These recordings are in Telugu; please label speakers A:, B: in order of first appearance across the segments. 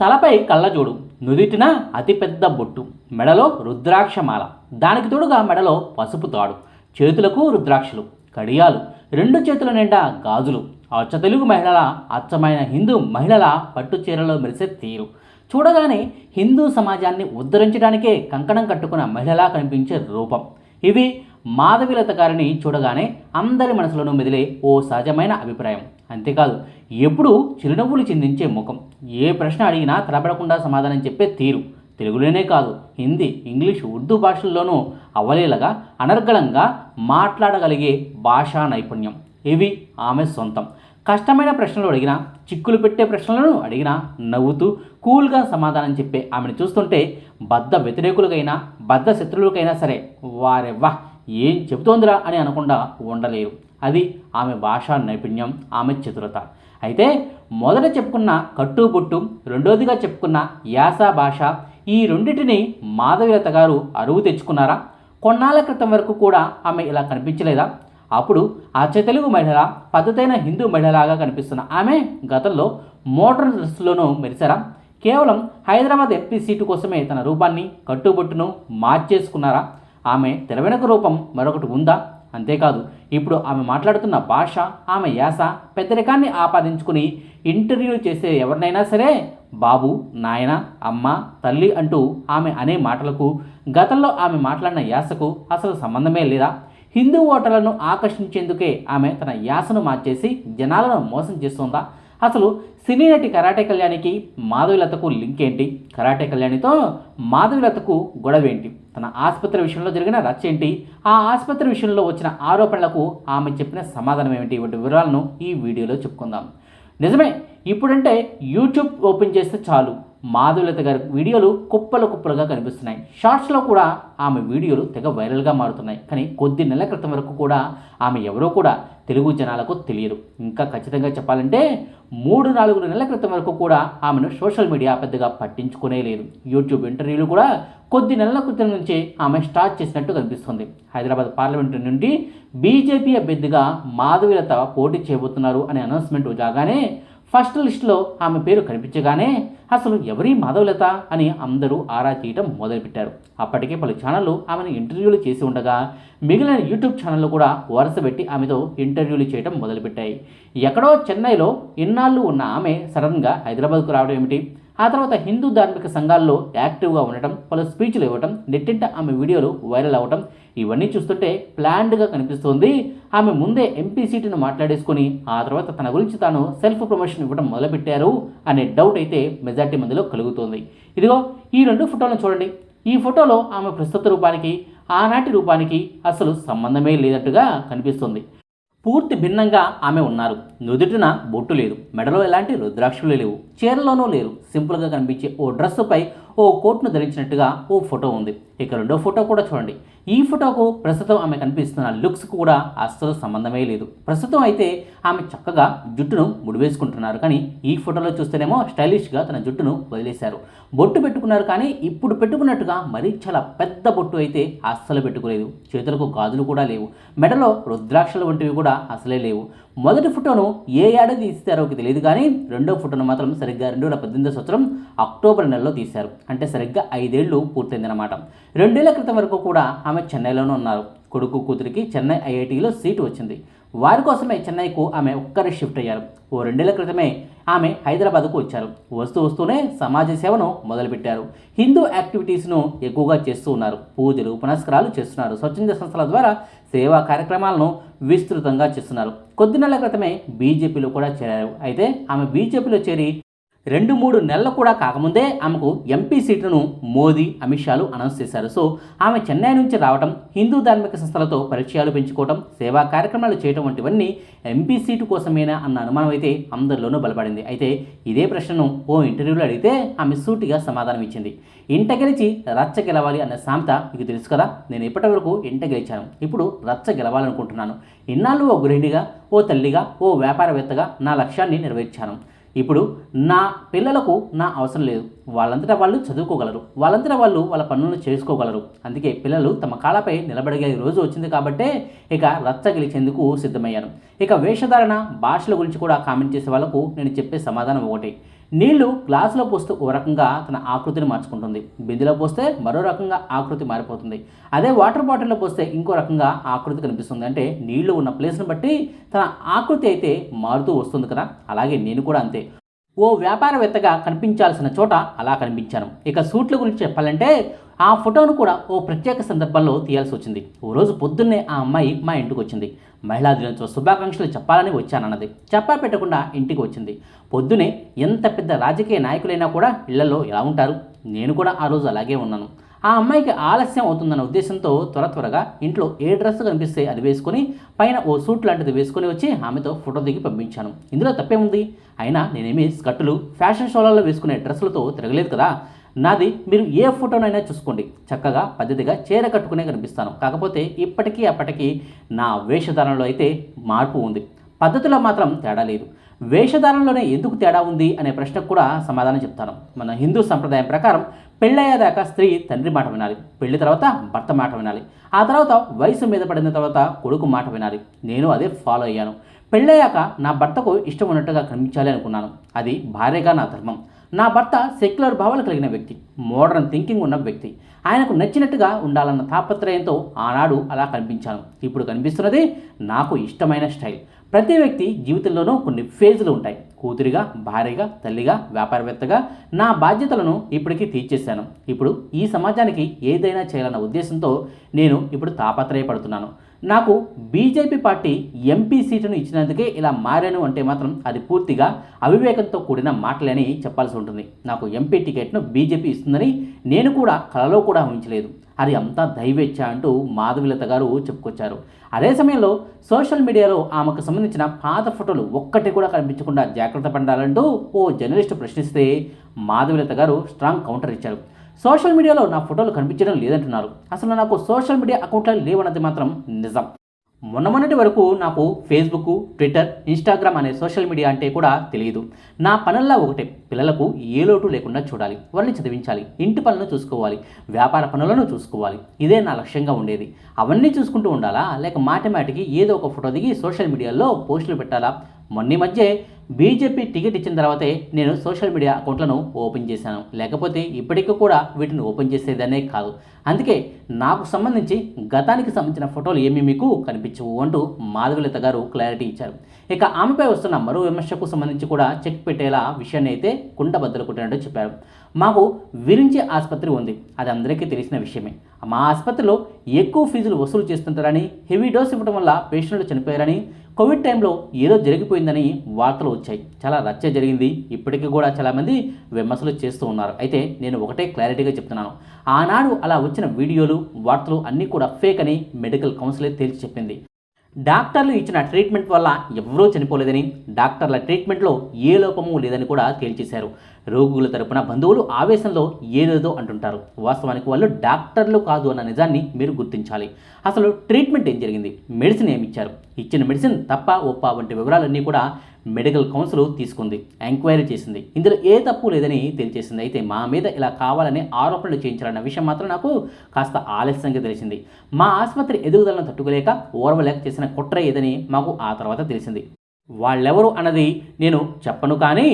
A: తలపై కళ్ళజోడు నుదిటిన అతిపెద్ద బొట్టు మెడలో రుద్రాక్షమాల. దానికి తోడుగా మెడలో పసుపు తాడు చేతులకు రుద్రాక్షలు కడియాలు రెండు చేతుల నిండా గాజులు. అచ్చ తెలుగు మహిళల అచ్చమైన హిందూ మహిళల పట్టు చీరలో మెరిసే తీరు. చూడగానే హిందూ సమాజాన్ని ఉద్ధరించడానికే కంకణం కట్టుకున్న మహిళలా కనిపించే రూపం. ఇవి మాధవిలత గారిని చూడగానే అందరి మనసులోనూ మెదిలే ఓ సహజమైన అభిప్రాయం. అంతేకాదు ఎప్పుడూ చిరునవ్వులు చిందించే ముఖం. ఏ ప్రశ్న అడిగినా తలపడకుండా సమాధానం చెప్పే తీరు. తెలుగులోనే కాదు హిందీ ఇంగ్లీష్ ఉర్దూ భాషల్లోనూ అవలీలగా అనర్గళంగా మాట్లాడగలిగే భాషా నైపుణ్యం. ఇవి ఆమె సొంతం. కష్టమైన ప్రశ్నలు అడిగినా చిక్కులు పెట్టే ప్రశ్నలను అడిగినా నవ్వుతూ కూల్గా సమాధానం చెప్పే ఆమెను చూస్తుంటే బద్ధ వ్యతిరేకులకైనా బద్ధ శత్రువులకైనా సరే వారెవ్వా ఏం చెబుతోందిరా అని అనకుండా ఉండలేరు. అది ఆమె భాషా నైపుణ్యం ఆమె చతురత. అయితే మొదట చెప్పుకున్న కట్టుబొట్టు రెండోదిగా చెప్పుకున్న యాస భాష ఈ రెండింటిని మాధవీలత గారు అరువు తెచ్చుకున్నారా? కొన్నాళ్ళ క్రితం వరకు కూడా ఆమె ఇలా కనిపించలేదా? అప్పుడు అచ్చ తెలుగు మహిళ పద్ధతైన హిందూ మహిళలాగా కనిపిస్తున్న ఆమె గతంలో మోడర్న్ డ్రెస్సులోనూ మెరిసారా కేవలం హైదరాబాద్ ఎంపీ సీటు కోసమే తన రూపాన్ని కట్టుబొట్టును మార్చేసుకున్నారా? ఆమె తెరవెనక రూపం మరొకటి ఉందా? అంతేకాదు ఇప్పుడు ఆమె మాట్లాడుతున్న భాష ఆమె యాస పెద్దరికాన్ని ఆపాదించుకుని ఇంటర్వ్యూలు చేసే ఎవరినైనా సరే బాబు నాయన అమ్మ తల్లి అంటూ ఆమె అనే మాటలకు గతంలో ఆమె మాట్లాడిన యాసకు అసలు సంబంధమే లేదా? హిందూ ఓటర్లను ఆకర్షించేందుకే ఆమె తన యాసను మార్చేసి జనాలను మోసం చేస్తుందా? అసలు సినీ నటి కరాటే కళ్యాణికి మాధవిలతకు లింక్ ఏంటి కరాటే కళ్యాణితో మాధవిలతకు గొడవేంటి? తన ఆసుపత్రి విషయంలో జరిగిన రచ్చ ఏంటి? ఆ ఆసుపత్రి విషయంలో వచ్చిన ఆరోపణలకు ఆమె చెప్పిన సమాధానం ఏమిటి? వంటి వివరాలను ఈ వీడియోలో చెప్పుకుందాం. నిజమే ఇప్పుడంటే యూట్యూబ్ ఓపెన్ చేస్తే చాలు. మాధులత గారి వీడియోలు కుప్పలు కుప్పలుగా కనిపిస్తున్నాయి. షార్ట్స్లో కూడా ఆమె వీడియోలు తెగ వైరల్గా మారుతున్నాయి. కానీ కొద్ది నెలల క్రితం వరకు కూడా ఆమె ఎవరో కూడా తెలుగు జనాలకు తెలియదు. ఇంకా ఖచ్చితంగా చెప్పాలంటే మూడు నాలుగు నెలల క్రితం వరకు కూడా ఆమెను సోషల్ మీడియా పెద్దగా పట్టించుకునే లేదు. యూట్యూబ్ ఇంటర్వ్యూలు కూడా కొద్ది నెలల క్రితం నుంచే ఆమె స్టార్ట్ చేసినట్టు కనిపిస్తుంది. హైదరాబాద్ పార్లమెంటు నుండి బీజేపీ అభ్యర్థిగా మాధవీలత పోటీ చేయబోతున్నారు అనే అనౌన్స్మెంట్ రాగానే ఫస్ట్ లిస్టులో ఆమె పేరు కనిపించగానే అసలు ఎవరి మాధవలత అని అందరూ ఆరా తీయటం మొదలుపెట్టారు. అప్పటికే పలు ఛానళ్ళు ఆమెను ఇంటర్వ్యూలు చేసి ఉండగా మిగిలిన యూట్యూబ్ ఛానళ్ళు కూడా వరుస పెట్టి ఆమెతో ఇంటర్వ్యూలు చేయడం మొదలుపెట్టాయి. ఎక్కడో చెన్నైలో ఇన్నాళ్ళు ఉన్న ఆమె సడన్గా హైదరాబాద్కు రావడం ఏమిటి? ఆ తర్వాత హిందూ ధార్మిక సంఘాల్లో యాక్టివ్గా ఉండటం పలు స్పీచ్లు ఇవ్వటం నెట్టింట ఆమె వీడియోలు వైరల్ అవ్వటం ఇవన్నీ చూస్తుంటే ప్లాన్డ్గా కనిపిస్తోంది. ఆమె ముందే ఎంపీ సీటును మాట్లాడేసుకొని ఆ తర్వాత తన గురించి తాను సెల్ఫ్ ప్రమోషన్ ఇవ్వడం మొదలుపెట్టారు అనే డౌట్ అయితే మెజార్టీ మందిలో కలుగుతోంది. ఇదిగో ఈ రెండు ఫోటోలను చూడండి. ఈ ఫోటోలో ఆమె ప్రస్తుత రూపానికి ఆనాటి రూపానికి అసలు సంబంధమే లేనట్టుగా కనిపిస్తుంది. పూర్తి భిన్నంగా ఆమె ఉన్నారు. నుదుటిన బొట్టు లేదు. మెడలో ఎలాంటి రుద్రాక్షలు లేవు. చీరలోనూ లేరు. సింపుల్గా కనిపించే ఓ డ్రెస్సుపై ఓ కోట్ను ధరించినట్టుగా ఓ ఫోటో ఉంది. ఇక రెండో ఫోటో కూడా చూడండి. ఈ ఫోటోకు ప్రస్తుతం ఆమె కనిపిస్తున్న లుక్స్ కూడా అస్సలు సంబంధమే లేదు. ప్రస్తుతం అయితే ఆమె చక్కగా జుట్టును ముడివేసుకుంటున్నారు. కానీ ఈ ఫోటోలో చూస్తేనేమో స్టైలిష్గా తన జుట్టును వదిలేశారు. బొట్టు పెట్టుకున్నారు కానీ ఇప్పుడు పెట్టుకున్నట్టుగా మరీ చాలా పెద్ద బొట్టు అయితే అస్సలు పెట్టుకోలేదు. చేతులకు గాజులు కూడా లేవు. మెడలో రుద్రాక్షలు వంటివి కూడా అసలే లేవు. మొదటి ఫోటోను ఏ ఏడాది తీస్తారో తెలియదు కానీ రెండో ఫోటోను మాత్రం సరిగ్గా రెండు వేల పద్దెనిమిదో సంవత్సరం అక్టోబర్ నెలలో తీశారు. అంటే సరిగ్గా ఐదేళ్ళు పూర్తయిందన్నమాట. రెండేళ్ళ క్రితం వరకు కూడా ఆమె చెన్నైలోనే ఉన్నారు. కొడుకు కూతురికి చెన్నై ఐఐటిలో సీటు వచ్చింది. వారి కోసమే చెన్నైకు ఆమె ఒక్కరే షిఫ్ట్ అయ్యారు. ఓ రెండేళ్ళ క్రితమే ఆమె హైదరాబాద్కు వచ్చారు. వస్తూ వస్తూనే సమాజ సేవను మొదలుపెట్టారు. హిందూ యాక్టివిటీస్ను ఎక్కువగా చేస్తూ ఉన్నారు. పూజలు పునస్కారాలు చేస్తున్నారు. స్వచ్ఛంద సంస్థల ద్వారా సేవా కార్యక్రమాలను విస్తృతంగా చేస్తున్నారు. కొద్ది నెలల క్రితమే బీజేపీలో కూడా చేరారు. అయితే ఆమె బీజేపీలో చేరి రెండు మూడు నెలలు కూడా కాకముందే ఆమెకు ఎంపీ సీటును మోదీ అమిత్ షాలు అనౌన్స్ చేశారు. సో ఆమె చెన్నై నుంచి రావడం హిందూ ధార్మిక సంస్థలతో పరిచయాలు పెంచుకోవడం సేవా కార్యక్రమాలు చేయడం వంటివన్నీ ఎంపీ సీటు కోసమేనా అన్న అనుమానం అయితే అందరిలోనూ బలపడింది. అయితే ఇదే ప్రశ్నను ఓ ఇంటర్వ్యూలో అడిగితే ఆమె సూటిగా సమాధానం ఇచ్చింది. ఇంట గెలిచి రచ్చ గెలవాలి అన్న సామెత మీకు తెలుసు కదా? నేను ఇప్పటి వరకు ఇంట గెలిచాను. ఇప్పుడు రచ్చ గెలవాలనుకుంటున్నాను. ఇన్నాళ్ళు ఓ గృహిణిగా ఓ తల్లిగా ఓ వ్యాపారవేత్తగా నా లక్ష్యాన్ని నెరవేర్చాను. ఇప్పుడు నా పిల్లలకు నా అవసరం లేదు. వాళ్ళంతటా వాళ్ళు చదువుకోగలరు. వాళ్ళంతటా వాళ్ళు వాళ్ళ పనులను చేసుకోగలరు. అందుకే పిల్లలు తమ కాళ్ళపై నిలబడగే రోజు వచ్చింది కాబట్టే ఇక రచ్చ గెలిచేందుకు సిద్ధమయ్యాను ఇక వేషధారణ భాషల గురించి కూడా కామెంట్ చేసే వాళ్ళకు నేను చెప్పే సమాధానం ఒకటి. నీళ్ళు గ్లాసులో పోస్తే ఓ రకంగా తన ఆకృతిని మార్చుకుంటుంది. బిందెలో పోస్తే మరో రకంగా ఆకృతి మారిపోతుంది. అదే వాటర్ బాటిల్లో పోస్తే ఇంకో రకంగా ఆకృతి కనిపిస్తుంది. అంటే నీళ్ళు ఉన్న ప్లేస్ని బట్టి తన ఆకృతి అయితే మారుతూ వస్తుంది కదా. అలాగే నేను కూడా అంతే. ఓ వ్యాపారవేత్తగా కనిపించాల్సిన చోట అలా కనిపించాను. ఇక సూట్ల గురించి చెప్పాలంటే ఆ ఫోటోను కూడా ఓ ప్రత్యేక సందర్భంలో తీయాల్సి వచ్చింది. ఓ రోజు పొద్దున్నే ఆ అమ్మాయి మా ఇంటికి వచ్చింది. మహిళా దినోత్సవ శుభాకాంక్షలు చెప్పాలని వచ్చానన్నది. చెప్పా పెట్టకుండా ఇంటికి వచ్చింది. పొద్దునే ఎంత పెద్ద రాజకీయ నాయకులైనా కూడా ఇళ్ళలో ఎలా ఉంటారు? నేను కూడా ఆ రోజు అలాగే ఉన్నాను. ఆ అమ్మాయికి ఆలస్యం అవుతుందన్న ఉద్దేశంతో త్వర త్వరగా ఇంట్లో ఏ డ్రెస్ కనిపిస్తే అది వేసుకొని పైన ఓ సూట్ లాంటిది వేసుకొని వచ్చి ఆమెతో ఫోటో దిగి పంపించాను. ఇందులో తప్పేముంది? అయినా నేనేమి స్కర్టులు ఫ్యాషన్ షోలలో వేసుకునే డ్రెస్సులతో తిరగలేదు కదా. నాది మీరు ఏ ఫోటోనైనా చూసుకోండి. చక్కగా పద్ధతిగా చీర కట్టుకునే కనిపిస్తాను. కాకపోతే ఇప్పటికీ అప్పటికీ నా వేషధారణలో అయితే మార్పు ఉంది. పద్ధతిలో మాత్రం తేడా లేదు. వేషధారణలోనే ఎందుకు తేడా ఉంది అనే ప్రశ్నకు కూడా సమాధానం చెప్తాను. మన హిందూ సంప్రదాయం ప్రకారం పెళ్ళయ్యేదాకా స్త్రీ తండ్రి మాట వినాలి పెళ్ళి తర్వాత భర్త మాట వినాలి. ఆ తర్వాత వయసు మీద పడిన తర్వాత కొడుకు మాట వినాలి. నేను అదే ఫాలో అయ్యాను. పెళ్ళయ్యాక నా భర్తకు ఇష్టం ఉన్నట్టుగా కనిపించాలి అనుకున్నాను. అది భార్యగా నా ధర్మం. నా భర్త సెక్యులర్ భావాలు కలిగిన వ్యక్తి మోడర్న్ థింకింగ్ ఉన్న వ్యక్తి. ఆయనకు నచ్చినట్టుగా ఉండాలన్న తాపత్రయంతో ఆనాడు అలా కనిపించాను. ఇప్పుడు కనిపిస్తున్నది నాకు ఇష్టమైన స్టైల్. ప్రతి వ్యక్తి జీవితంలోనూ కొన్ని ఫేజులు ఉంటాయి. కూతురిగా భార్యగా తల్లిగా వ్యాపారవేత్తగా నా బాధ్యతలను ఇప్పటికీ తీర్చేశాను. ఇప్పుడు ఈ సమాజానికి ఏదైనా చేయాలన్న ఉద్దేశంతో నేను ఇప్పుడు తాపత్రయపడుతున్నాను. నాకు బీజేపీ పార్టీ ఎంపీ సీటును ఇచ్చినందుకే ఇలా మారాను అంటే మాత్రం అది పూర్తిగా అవివేకంతో కూడిన మాటలని చెప్పాల్సి ఉంటుంది. నాకు ఎంపీ టికెట్ను బీజేపీ ఇస్తుందని నేను కూడా కలలో కూడా ఊహించలేదు. అది అంతా దైవేచ్ఛ అంటూ మాధవిలత గారు చెప్పుకొచ్చారు. అదే సమయంలో సోషల్ మీడియాలో ఆమెకు సంబంధించిన పాత ఫోటోలు ఒక్కటి కూడా కనిపించకుండా జాగ్రత్త పడాలంటూ ఓ జర్నలిస్ట్ ప్రశ్నిస్తే మాధవిలత గారు స్ట్రాంగ్ కౌంటర్ ఇచ్చారు. సోషల్ మీడియాలో నా ఫోటోలు కనిపించడం లేదంటున్నారు. అసలు నాకు సోషల్ మీడియా అకౌంట్లు లేవన్నది మాత్రం నిజం. మొన్న మొన్నటి వరకు నాకు ఫేస్బుక్ ట్విట్టర్ ఇన్స్టాగ్రామ్ అనే సోషల్ మీడియా అంటే కూడా తెలియదు. నా పనుల్లో ఒకటే పిల్లలకు ఏ లోటు లేకుండా చూడాలి వాళ్ళని చదివించాలి ఇంటి పనులను చూసుకోవాలి వ్యాపార పనులను చూసుకోవాలి. ఇదే నా లక్ష్యంగా ఉండేది. అవన్నీ చూసుకుంటూ ఉండాలా? లేక మాటి మాటికి ఏదో ఒక ఫోటో దిగి సోషల్ మీడియాలో పోస్టులు పెట్టాలా? మొన్న మధ్య బీజేపీ టికెట్ ఇచ్చిన తర్వాతే నేను సోషల్ మీడియా అకౌంట్లను ఓపెన్ చేశాను. లేకపోతే ఇప్పటికీ కూడా వీటిని ఓపెన్ చేసేదనే కాదు. అందుకే నాకు సంబంధించి గతానికి సంబంధించిన ఫోటోలు ఏమీ మీకు కనిపించవు అంటూ మాధవలత గారు క్లారిటీ ఇచ్చారు. ఇక ఆమెపై వస్తున్న మరో విమర్శకు సంబంధించి కూడా చెక్ పెట్టేలా విషయాన్ని అయితే కుండ బద్దలు కొట్టినట్టు చెప్పారు. మాకు విరించి ఆసుపత్రి ఉంది. అది అందరికీ తెలిసిన విషయమే. మా ఆసుపత్రిలో ఎక్కువ ఫీజులు వసూలు చేస్తుంటారని హెవీ డోస్ ఇవ్వడం వల్ల పేషెంట్లు చనిపోయారని కోవిడ్ టైంలో ఏదో జరిగిపోయిందని వార్తలు వచ్చాయి. చాలా రచ్చ జరిగింది. ఇప్పటికీ కూడా చాలామంది విమర్శలు చేస్తూ ఉన్నారు. అయితే నేను ఒకటే క్లారిటీగా చెప్తున్నాను. ఆనాడు అలా వచ్చిన వీడియోలు వార్తలు అన్నీ కూడా ఫేక్ అని మెడికల్ కౌన్సిలే తేల్చి చెప్పింది. డాక్టర్లు ఇచ్చిన ట్రీట్మెంట్ వల్ల ఎవరూ చనిపోలేదని డాక్టర్ల ట్రీట్మెంట్లో ఏ లోపము లేదని కూడా తేల్చేశారు. రోగుల తరపున బంధువులు ఆవేశంలో ఏదేదో అంటుంటారు. వాస్తవానికి వాళ్ళు డాక్టర్లు కాదు అన్న నిజాన్ని మీరు గుర్తించాలి. అసలు ట్రీట్మెంట్ ఏం జరిగింది? మెడిసిన్ ఏమి ఇచ్చారు? ఇచ్చిన మెడిసిన్ తప్ప ఒప్ప వంటి వివరాలన్నీ కూడా మెడికల్ కౌన్సిల్ తీసుకుంది ఎంక్వైరీ చేసింది. ఇందులో ఏ తప్పు లేదని తెలియజేసింది అయితే మా మీద ఇలా కావాలని ఆరోపణలు చేయించాలన్న విషయం మాత్రం నాకు కాస్త ఆలస్యంగా తెలిసింది. మా ఆసుపత్రి ఎదుగుదలను తట్టుకోలేక ఓర్వలేక చేసిన కుట్ర ఏదని మాకు ఆ తర్వాత తెలిసింది. వాళ్ళెవరు అన్నది నేను చెప్పను కానీ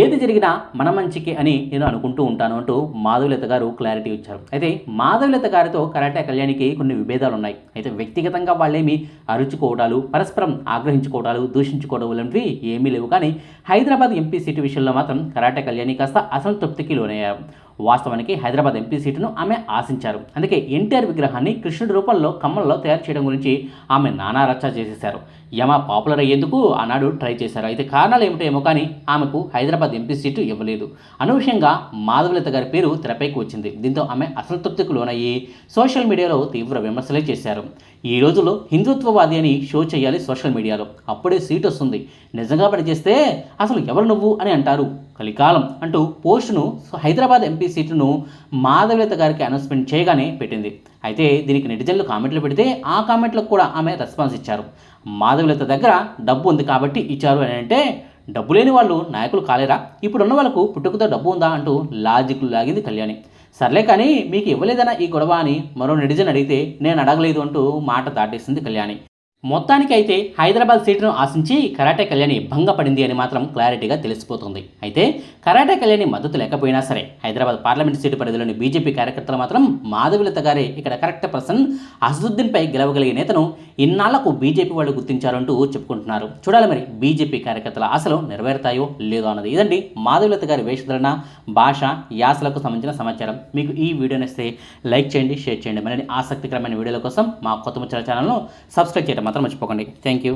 A: ఏది జరిగినా మన మంచికి అని నేను అనుకుంటూ ఉంటాను అంటూ మాధవలత గారు క్లారిటీ ఇచ్చారు. అయితే మాధవలత గారితో కరాటే కళ్యాణికి కొన్ని విభేదాలు ఉన్నాయి. అయితే వ్యక్తిగతంగా వాళ్ళేమి అరుచుకోవడాలు పరస్పరం ఆగ్రహించుకోవడాలు దూషించుకోవడం లాంటివి ఏమీ లేవు కానీ హైదరాబాద్ ఎంపీ సీటు విషయంలో మాత్రం కరాటే కళ్యాణి కాస్త అసంతృప్తికి లోనయ్యారు. వాస్తవానికి హైదరాబాద్ ఎంపీ సీటును ఆమె ఆశించారు. అందుకే ఎన్టీఆర్ విగ్రహాన్ని కృష్ణుడి రూపంలో కమ్మల్లో తయారు చేయడం గురించి ఆమె నానా రచ్చ చేసేశారు. యమ పాపులర్ అయ్యేందుకు ఆనాడు ట్రై చేశారు. అయితే కారణాలు ఏమిటేమో కానీ ఆమెకు హైదరాబాద్ ఎంపీ సీటు ఇవ్వలేదు. అనూహ్యంగా మాధవలత గారి పేరు తెరపైకి వచ్చింది. దీంతో ఆమె అసంతృప్తికి లోనయ్యి సోషల్ మీడియాలో తీవ్ర విమర్శలే చేశారు. ఈ రోజుల్లో హిందుత్వవాది అని షో చేయాలి సోషల్ మీడియాలో. అప్పుడే సీట్ వస్తుంది. నిజంగా పనిచేస్తే అసలు ఎవరు నువ్వు అని అంటారు. కలికాలం అంటూ పోస్టును హైదరాబాద్ ఎంపీ సీటును మాధవలత గారికి అనౌన్స్మెంట్ చేయగానే పెట్టింది. అయితే దీనికి నెటిజన్లు కామెంట్లు పెడితే ఆ కామెంట్లకు కూడా ఆమె రెస్పాన్స్ ఇచ్చారు. మాధవలత దగ్గర డబ్బు ఉంది కాబట్టి ఇచ్చారు అని అంటే డబ్బు లేని వాళ్ళు నాయకులు కాలేరా? ఇప్పుడున్న వాళ్ళకు పుట్టుకతో డబ్బు ఉందా? అంటూ లాజిక్ లాగింది కళ్యాణి. సర్లే కానీ మీకు ఇవ్వలేదనా ఈ గొడవ అని మరో నెటిజన్ అడిగితే నేను అడగలేదు అంటూ మాట దాటేసింది కళ్యాణి. మొత్తానికి అయితే హైదరాబాద్ సీటును ఆశించి కరాటే కళ్యాణి భంగపడింది అని మాత్రం క్లారిటీగా తెలిసిపోతుంది. అయితే కరాటే కళ్యాణి మద్దతు లేకపోయినా సరే హైదరాబాద్ పార్లమెంట్ సీటు పరిధిలోని బీజేపీ కార్యకర్తలు మాత్రం మాధవిలత గారే ఇక్కడ కరెక్ట్ పర్సన్ అసదుద్దీన్పై గెలవగలిగే నేతను ఇన్నాళ్ళకు బీజేపీ వాళ్ళు గుర్తించారంటూ చెప్పుకుంటున్నారు. చూడాలి మరి బీజేపీ కార్యకర్తల ఆశలు నెరవేరుతాయో లేదో అన్నది. ఇదండి మాధవిలత గారి వేషధరణ భాష యాసలకు సంబంధించిన సమాచారం. మీకు ఈ వీడియో నచ్చితే లైక్ చేయండి షేర్ చేయండి. మరిన్ని ఆసక్తికరమైన వీడియోల కోసం మా కొత్త ముచ్చల ఛానల్ను సబ్స్క్రైబ్ చేయడం మాత్రం మర్చిపోకండి. Thank you